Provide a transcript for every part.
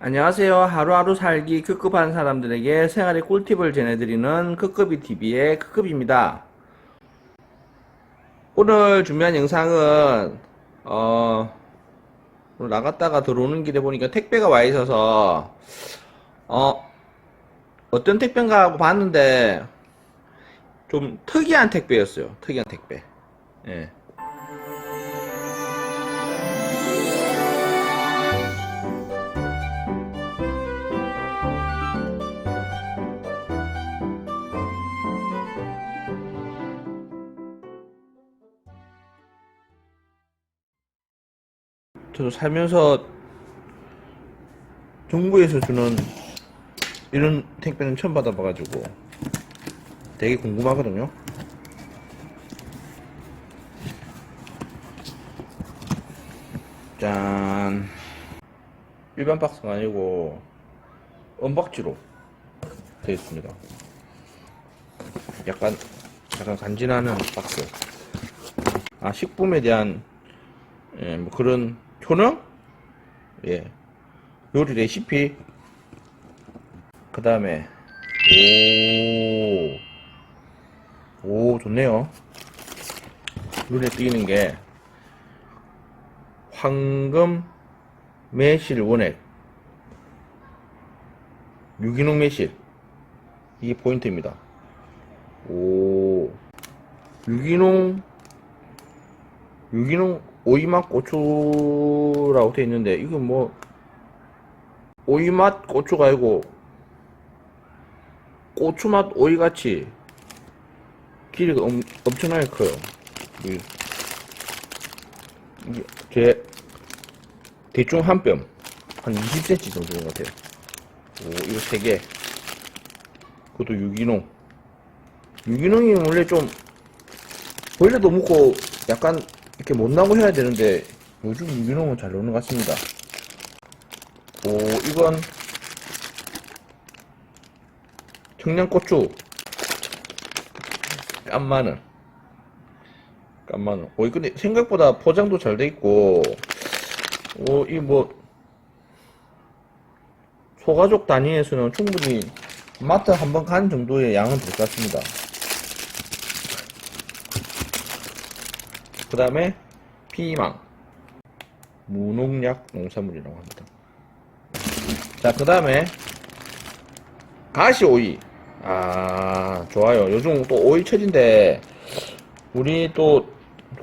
안녕하세요. 하루하루 살기 급급한 사람들에게 생활의 꿀팁을 전해드리는 급급이 TV의 급급입니다. 오늘 준비한 영상은 어 나갔다가 들어오는 길에 보니까 택배가 와 있어서 어 어떤 택배인가 하고 봤는데 좀 특이한 택배였어요. 특이한 택배. 예. 저도 살면서 정부에서 주는 이런 택배는 처음 받아봐가지고 되게 궁금하거든요. 짠. 일반 박스가 아니고 은박지로 되어 있습니다. 약간 약간 간지나는 박스. 아 식품에 대한 예, 뭐 그런 효능? 예. 요리 레시피. 그 다음에, 오, 오, 좋네요. 눈에 띄는 게, 황금 매실 원액. 유기농 매실. 이게 포인트입니다. 오, 유기농 유기농 오이맛 고추라고 돼 있는데 이건 뭐 오이맛 고추가 아니고 고추맛 오이같이 길이가 엄, 엄청나게 커요. 이- 이게 제 대충 한 뼘 한 20cm 정도 되는 것 같아요. 오 이거 3개. 그것도 유기농. 유기농이 원래 좀 원래도 먹고 약간 이렇게 못 나고 해야 되는데 요즘 유기농은 잘 나오는 것 같습니다. 오 이건 청양고추 깐마늘 깐마늘 오 근데 생각보다 포장도 잘 돼 있고 오 이 뭐 소가족 단위에서는 충분히 마트 한 번 간 정도의 양은 될 것 같습니다. 그 다음에 피망 무농약 농산물이라고 합니다. 자, 그 다음에 가시오이 아 좋아요. 요즘 또 오이 철인데 우리 또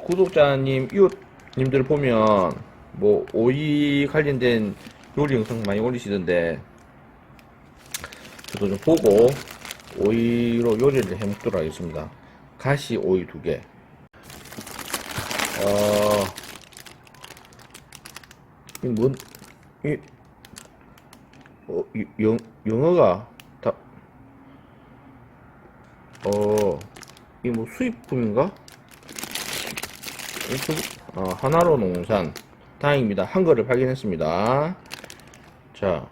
구독자님 이웃님들 보면 뭐 오이 관련된 요리 영상 많이 올리시던데 저도 좀 보고 오이로 요리를 해 먹도록 하겠습니다. 가시 오이 두 개. 어, 이 뭔, 이, 어, 이, 영, 영어가 다, 어, 이 뭐 수입품인가? 어, 하나로 농산. 다행입니다. 한글을 발견했습니다. 자,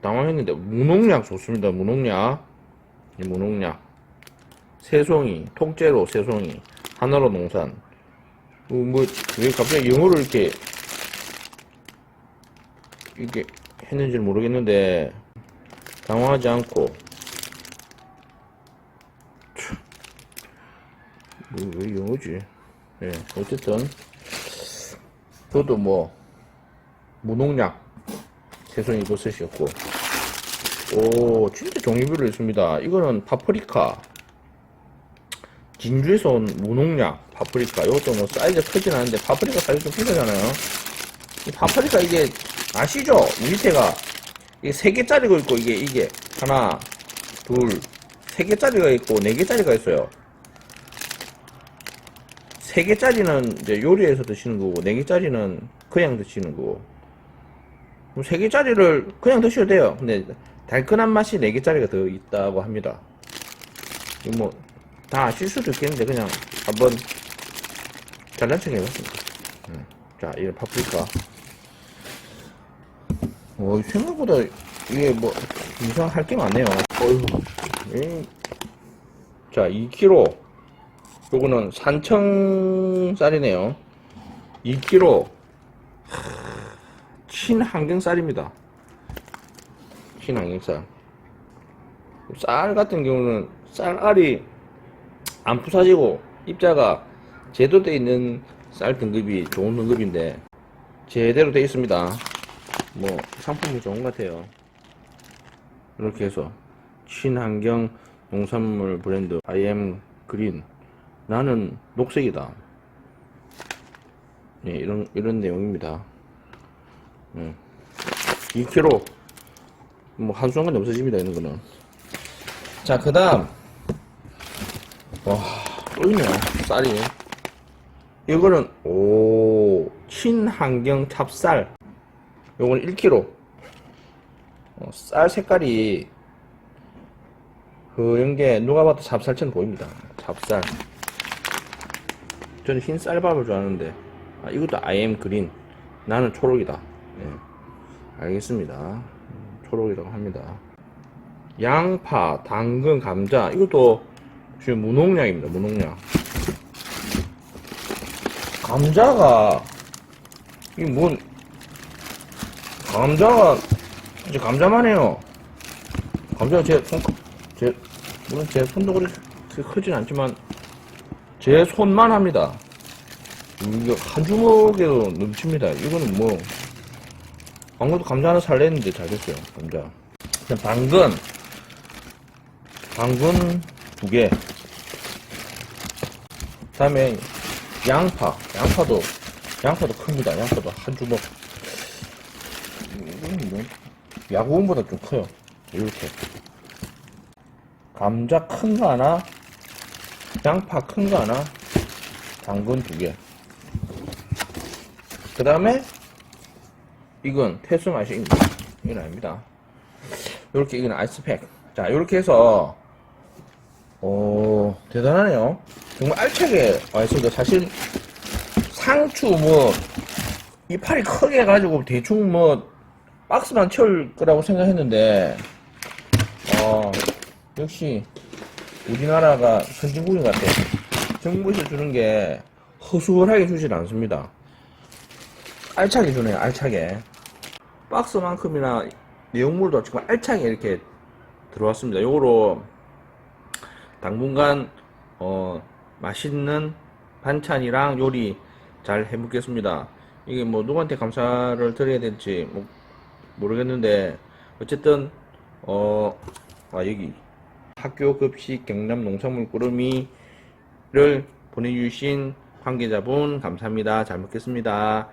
당황했는데, 무농약 좋습니다. 무농약. 이 무농약. 새송이, 통째로 새송이. 하나로 농산. 어, 뭐, 왜 갑자기 영어를 이렇게, 이게 했는지 는 모르겠는데, 당황하지 않고, 참, 뭐, 왜 영어지? 예, 어쨌든, 저도 뭐, 무농약, 새송이 버섯이었고, 오, 진짜 종류별로 있습니다. 이거는 파프리카, 진주에서 온 무농약 파프리카 이것도 뭐 사이즈가 크진 않은데 파프리카 사이즈 좀 크잖아요. 이 파프리카 이게 아시죠? 이 밑에가 이게 세 개짜리가 있고 이게 이게 하나 둘세 개짜리가 있고 네 개짜리가 있어요. 세 개짜리는 이제 요리해서 드시는 거고 네 개짜리는 그냥 드시는 거고. 뭐세 개짜리를 그냥 드셔도 돼요. 근데 달큰한 맛이 네 개짜리가 더 있다고 합니다. 뭐 다 아실 수도 있겠는데 그냥 한번 잘난 척 해봤습니다. 음. 자, 이 파프리카. 어, 생각보다 이게 뭐 이상할 게 많네요. 어휴. 이- 자, 2kg. 요거는 산청쌀이네요. 2kg. 친환경 쌀입니다. 신항역살. 쌀 같은 경우는 쌀알이 안 부사지고 입자가 제도돼 있는 쌀 등급이 좋은 등급인데 제대로 돼 있습니다. 뭐 상품이 좋은 것 같아요. 이렇게 해서 친환경 농산물 브랜드 IM 그린 나는 녹색이다. 네, 이런 이런 내용입니다. 네. 2kg 뭐 한순간에 없어집니다 이런 거는. 자 그 다음 와또 있네요 쌀이. 이거는 오 친환경 찹쌀. 요거는 1kg. 어, 쌀 색깔이 그런 게 누가 봐도 찹쌀처럼 보입니다. 찹쌀. 저는 흰 쌀밥을 좋아하는데 아, 이것도 IM 그린. 나는 초록이다. 예. 알겠습니다. 음, 초록이라고 합니다. 양파, 당근, 감자 이것도 지금 무농약입니다. 무농약. 감자가 이뭔 감자가 이제 감자만 해요. 감자가 제 손, 제, 물론 제 손도 그렇게 크진 않지만, 제 손만 합니다. 이거 한 주먹에도 넘칩니다. 이거는 뭐, 방금도 감자 하나 살랬는데 잘 됐어요, 감자. 그냥 당근, 당근 두 개. 그 다음에 양파, 양파도, 양파도 큽니다. 양파도 한 주먹. 야구공보다 좀 커요. 이렇게. 감자 큰 거 하나, 양파 큰 거 하나, 당근 두 개. 그 다음에, 이건 태수 맛입니다. 이건 아닙니다. 이렇게, 이건 아이스팩. 자, 이렇게 해서, 오, 대단하네요. 정말 알차게 와 있습니다. 사실, 상추 뭐, 이파리 크게 해가지고 대충 뭐, 박스만 채울 거라고 생각했는데, 어, 역시, 우리나라가 선진국인 것 같아요. 정부에서 주는 게 허술하게 주질 않습니다. 알차게 주네요, 알차게. 박스만큼이나 내용물도 정말 알차게 이렇게 들어왔습니다. 요거로 당분간, 어, 맛있는 반찬이랑 요리 잘 해먹겠습니다. 이게 뭐 누구한테 감사를 드려야 될지 뭐 모르겠는데 어쨌든 어 아, 여기 학교 급식 경남 농산물 꾸러미를 보내주신 관계자분 감사합니다. 잘 먹겠습니다.